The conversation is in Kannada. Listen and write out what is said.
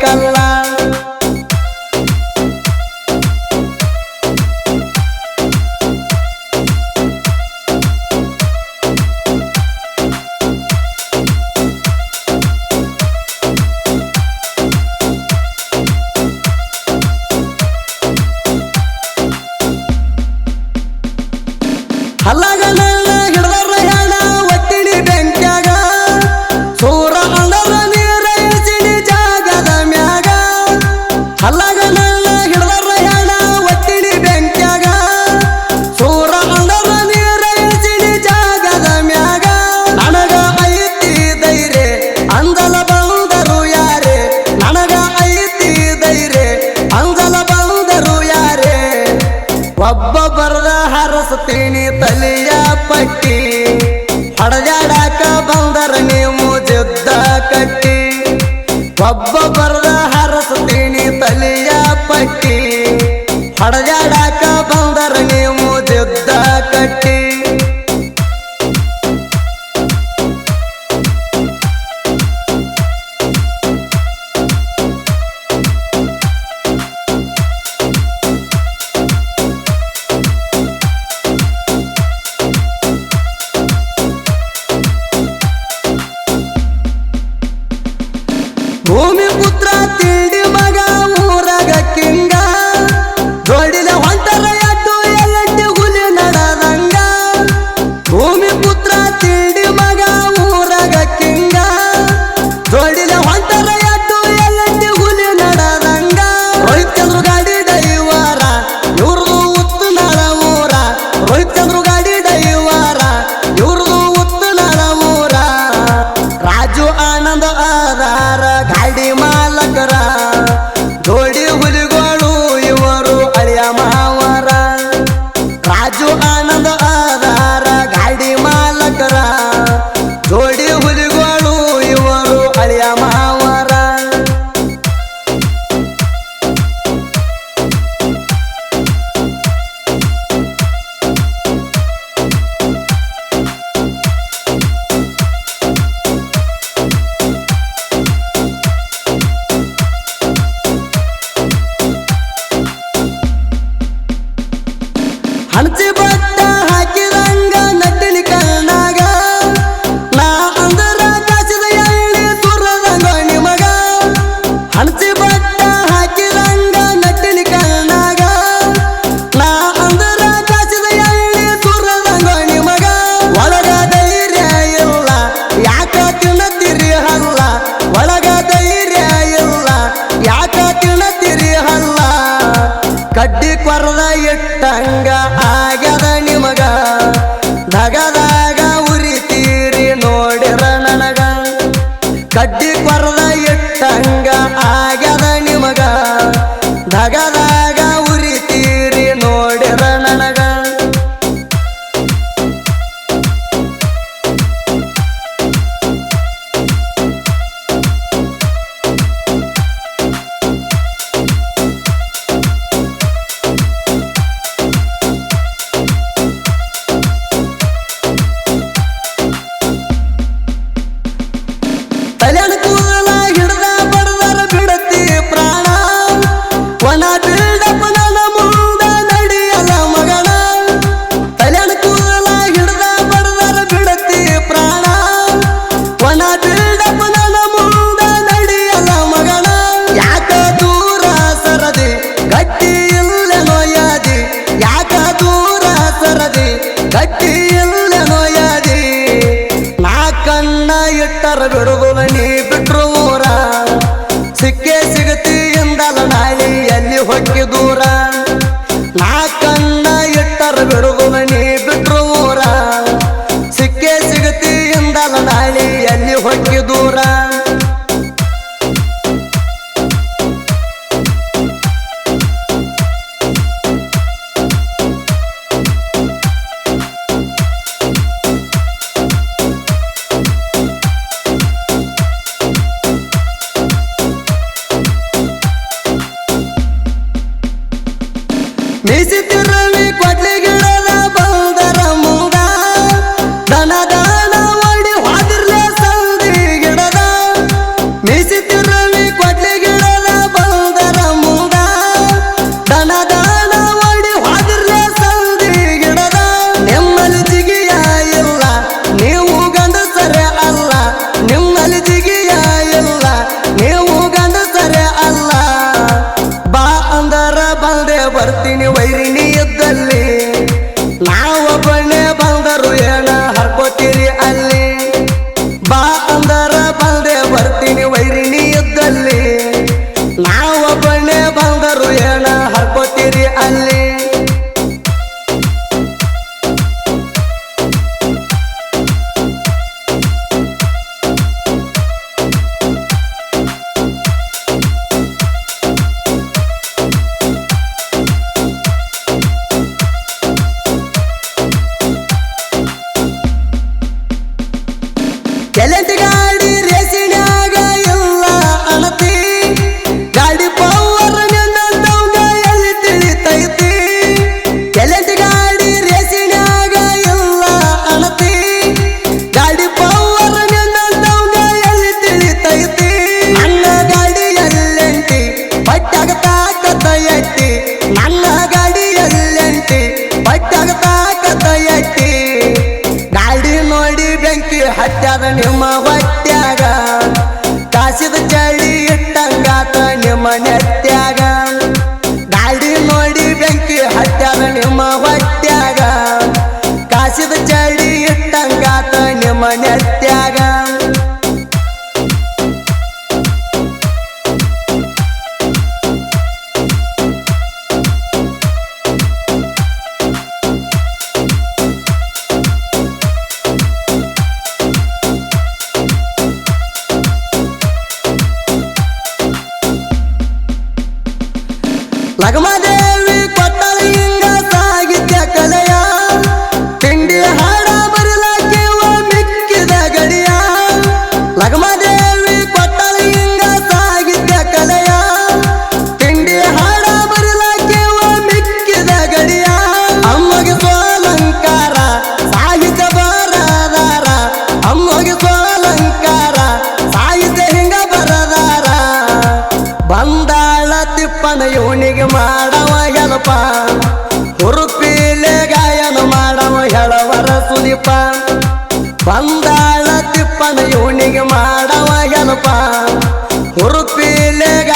干了。ಬಬ್ಬ ಬರದ ಹರಸತೀನಿ ತಲೆಯ ಪಟ್ಟಿ. ಹಡಜಾಡಾಕ ಬಂದರ ನೀವು ಜುದ್ದ ಕಟ್ಟಿ. ಬಬ್ಬ ಬರದ ಹರಸತೀನಿ ತಲೆಯ ಪಟ್ಟಿ. ಹಡಜಾಡಾಕ ಬಂದರ ನೀವು ಜುದ್ದ ಕಡ್ಡಿ ಕೊರದ ಇಟ್ಟಂಗ ಆಗ್ಯದ ನಿಮಗ? ನಗದಾಗ ಉರಿತೀರಿ ನೋಡಿರ ನನಗ? ಕಡ್ಡಿ ಕೊರದ ಇಟ್ಟಂಗ ಆಗ್ಯದ ನಿಮಗ? ನಗದ சக்கிய ತಾಕತಯತಿ ನನ್ನ ಗಾಡಿಯಲ್ಲಂತೆ ಬಟ್ಟಾಗ ತಾಕತಯತಿ ಗಾಡಿ ನೋಡಿ ಬೆಂಕಿ ಹತ್ಯಾದ ನಿಮ್ಮ ಹೊಟ್ಯಾಗ. ಕಾಸಿದ ಚಳಿ ಇಟ್ಟಂಗಾತ ನಿಮ್ಮ ನೆತ್ಯಾಗ. ಗಾಡಿ ನೋಡಿ ಬೆಂಕಿ ಹತ್ಯಾದ ನಿಮ್ಮ ಹೊಟ್ಯಾಗ. ಕಾಸಿದ ಚಳಿ ಇಟ್ಟಂಗಾತ ನಿಮ್ಮ ನೆತ್ಯಾಗ. ಮಗಮದೇ ಬಂದಾಳ ತಿಪ್ಪನ ಇವನಿಗೆ ಮಾಡವ ಗಣಪ ಉರುಪಿಲೆಗ